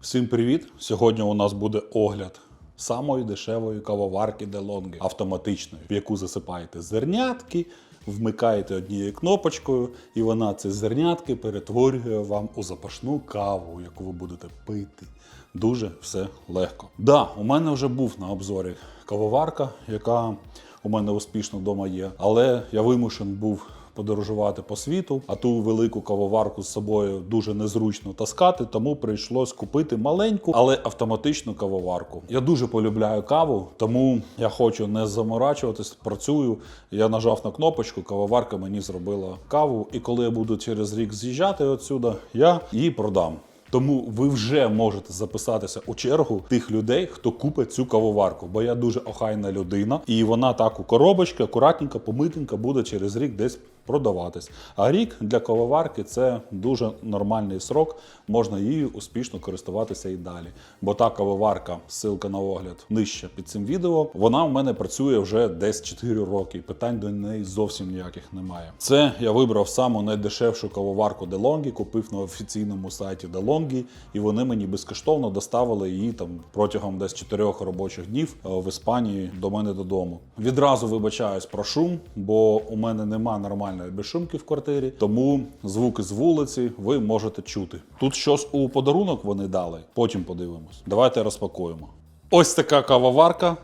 Всім привіт! Сьогодні у нас буде огляд самої дешевої кавоварки DeLonghi автоматичної, в яку засипаєте зернятки, вмикаєте однією кнопочкою, і вона ці зернятки перетворює вам у запашну каву, яку ви будете пити. Дуже все легко. Да, у мене вже був на обзорі кавоварка, яка у мене успішно вдома є, але я вимушений був подорожувати по світу, а ту велику кавоварку з собою дуже незручно таскати, тому прийшлось купити маленьку, але автоматичну кавоварку. Я дуже полюбляю каву, тому я хочу не заморачуватись, працюю. Я нажав на кнопочку, кавоварка мені зробила каву. І коли я буду через рік з'їжджати отсюда, я її продам. Тому ви вже можете записатися у чергу тих людей, хто купить цю кавоварку. Бо я дуже охайна людина, і вона так у коробочці, акуратненько, помитенько буде через рік десь продаватись. А рік для кавоварки це дуже нормальний срок. Можна її успішно користуватися і далі. Бо та кавоварка, ссылка на огляд нижче під цим відео. Вона в мене працює вже десь 4 роки. і Питань до неї зовсім ніяких немає. Це я вибрав саму найдешевшу кавоварку DeLonghi, купив на офіційному сайті DeLonghi, і вони мені безкоштовно доставили її там протягом десь 4 робочих днів е, в Іспанії до мене додому. Відразу вибачаюсь про шум, бо у мене нема нормальної безшумки в квартирі, тому звуки з вулиці ви можете чути. Тут щось у подарунок вони дали. Потім подивимось. Давайте розпакуємо. Ось така кавоварка,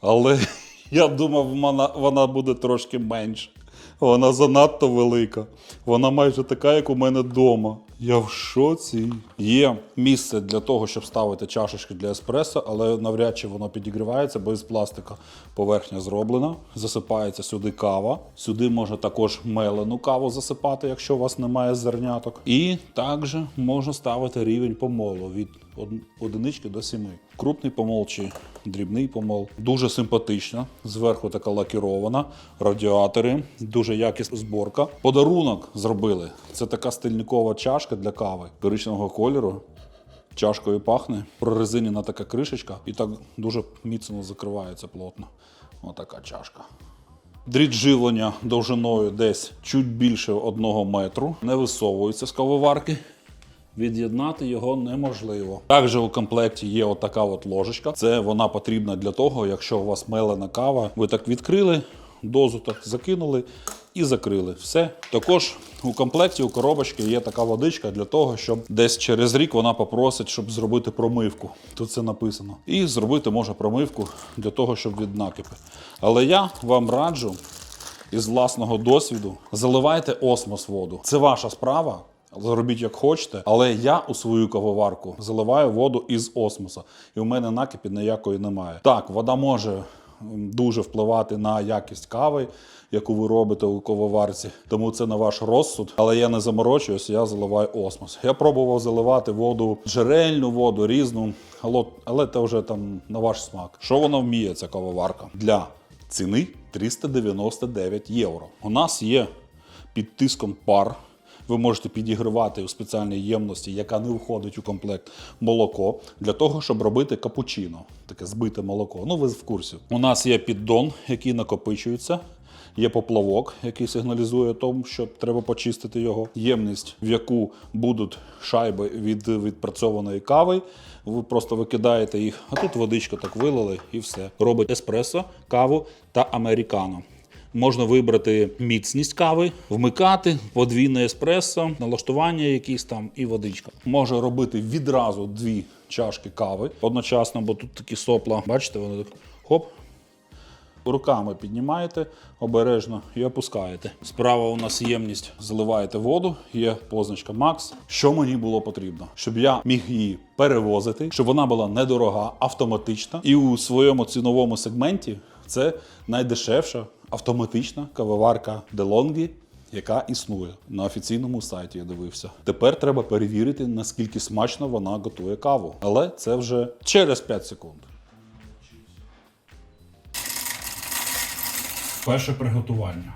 але я думав, вона, вона буде трошки менше. Вона занадто велика. Вона майже така, як у мене вдома. Я в шоці. Є місце для того, щоб ставити чашечки для еспресо, але навряд чи воно підігрівається, бо із пластика поверхня зроблена. Засипається сюди кава. Сюди можна також мелену каву засипати, якщо у вас немає зерняток. І також можна ставити рівень помолу від од- одинички до сіми. Крупний помол чи дрібний помол. Дуже симпатична. Зверху така лакірована, радіатори, дуже якісна зборка. Подарунок зробили. Це така стильникова чашка для кави коричневого кольору. Чашкою пахне. Прорезинена така кришечка і так дуже міцно закривається плотно. Отака чашка. Дріт живлення довжиною десь чуть більше одного метру. Не висовується з кавоварки. Від'єднати його неможливо. Також у комплекті є отака от ложечка. Це вона потрібна для того, якщо у вас мелена кава, ви так відкрили, дозу так закинули і закрили. Все. Також у комплекті у коробочці є така водичка для того, щоб десь через рік вона попросить, щоб зробити промивку. Тут це написано. І зробити може промивку для того, щоб від накипи. Але я вам раджу із власного досвіду заливайте осмос воду. Це ваша справа. Зробіть як хочете, але я у свою кавоварку заливаю воду із осмоса, і у мене накипі ніякої немає. Так, вода може дуже впливати на якість кави, яку ви робите у кавоварці, тому це на ваш розсуд. Але я не заморочуюся, я заливаю осмос. Я пробував заливати воду, джерельну воду, різну, але це вже там на ваш смак. Що вона вміє, ця кавоварка? Для ціни 399 євро. У нас є під тиском пар. Ви можете підігривати у спеціальній ємності, яка не входить у комплект молоко, для того, щоб робити капучино, таке збите молоко. Ну, ви в курсі. У нас є піддон, який накопичується. Є поплавок, який сигналізує тому, що треба почистити його. Ємність, в яку будуть шайби від відпрацьованої кави. Ви просто викидаєте їх, а тут водичка так вилили і все. Робить еспресо, каву та американо. Можна вибрати міцність кави, вмикати подвійне еспресо, налаштування якісь там і водичка. Може робити відразу дві чашки кави одночасно, бо тут такі сопла. Бачите, вони так хоп. Руками піднімаєте обережно і опускаєте. Справа у нас ємність, заливаєте воду, є позначка Max. Що мені було потрібно? Щоб я міг її перевозити, щоб вона була недорога, автоматична. І у своєму ціновому сегменті це найдешевша автоматична кавоварка DeLonghi, яка існує на офіційному сайті. Я дивився. Тепер треба перевірити, наскільки смачно вона готує каву. Але це вже через 5 секунд. Перше приготування.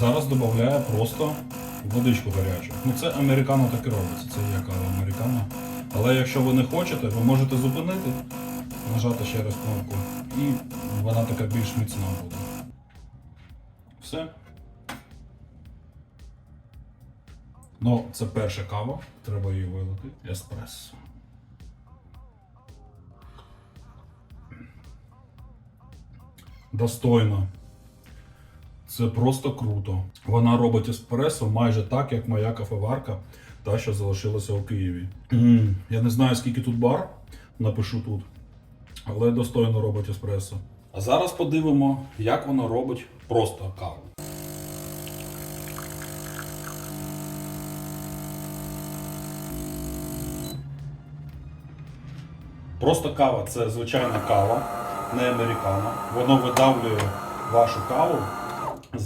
Зараз додаю просто водичку гарячу. Ну це американо так і робиться, це кава американо. Але якщо ви не хочете, ви можете зупинити, нажати ще раз кнопку, і вона така більш міцна буде. Все. Ну, це перша кава, треба її вилити. Еспресо. Достойно. Це просто круто. Вона робить еспресо майже так, як моя кафеварка, та, що залишилася у Києві. Я не знаю, скільки тут бар, напишу тут, але достойно робить еспресо. А зараз подивимо, як вона робить просто каву. Просто кава це звичайна кава, не американо. Воно видавлює вашу каву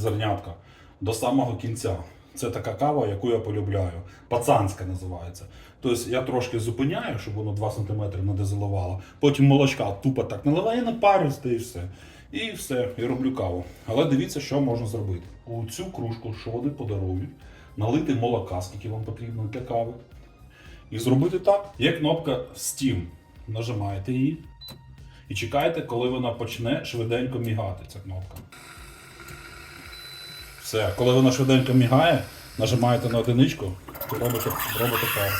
зернятка до самого кінця. Це така кава, яку я полюбляю. Пацанська називається. Тобто я трошки зупиняю, щоб воно 2 см не дезолувало. Потім молочка тупо так наливаю на парю і все. І все, і роблю каву. Але дивіться, що можна зробити. У цю кружку, що вони подарують, налити молока, скільки вам потрібно для кави. І зробити так. Є кнопка Steam. Нажимаєте її і чекаєте, коли вона почне швиденько мігати, ця кнопка. Все, коли вона швиденько мігає, нажимаєте на одиничку і робите, робите каву.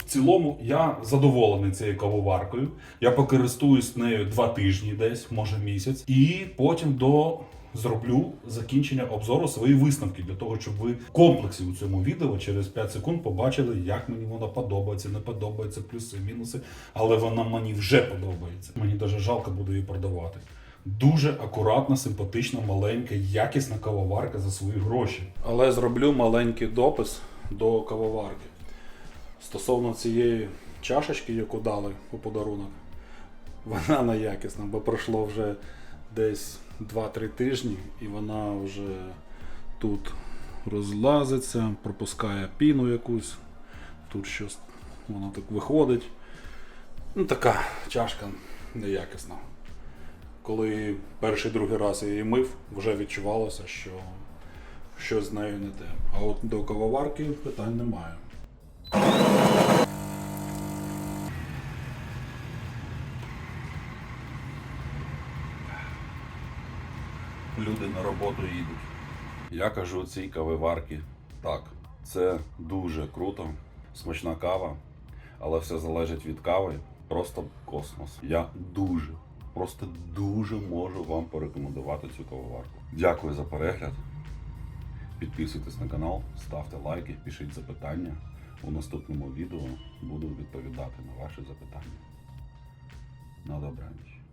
В цілому я задоволений цією кавоваркою. Я покористуюсь нею два тижні десь, може місяць. І потім до зроблю закінчення обзору свої висновки для того, щоб ви в комплексі у цьому відео через 5 секунд побачили, як мені вона подобається, не подобається, плюси, мінуси. Але вона мені вже подобається. Мені навіть жалко буде її продавати. Дуже акуратна, симпатична, маленька, якісна кавоварка за свої гроші. Але зроблю маленький допис до кавоварки. Стосовно цієї чашечки, яку дали у подарунок, вона неякісна, бо пройшло вже десь 2-3 тижні, і вона вже тут розлазиться, пропускає піну якусь. Тут щось воно так виходить. Ну, така чашка неякісна. Коли перший другий раз я її мив, вже відчувалося, що щось з нею не те. А от до кавоварки питань немає. люди на роботу їдуть. Я кажу цій кавоварки так, це дуже круто, смачна кава, але все залежить від кави. Просто космос. Я дуже, просто дуже можу вам порекомендувати цю кавоварку. Дякую за перегляд. Підписуйтесь на канал, ставте лайки, пишіть запитання. У наступному відео буду відповідати на ваші запитання. На добраніч.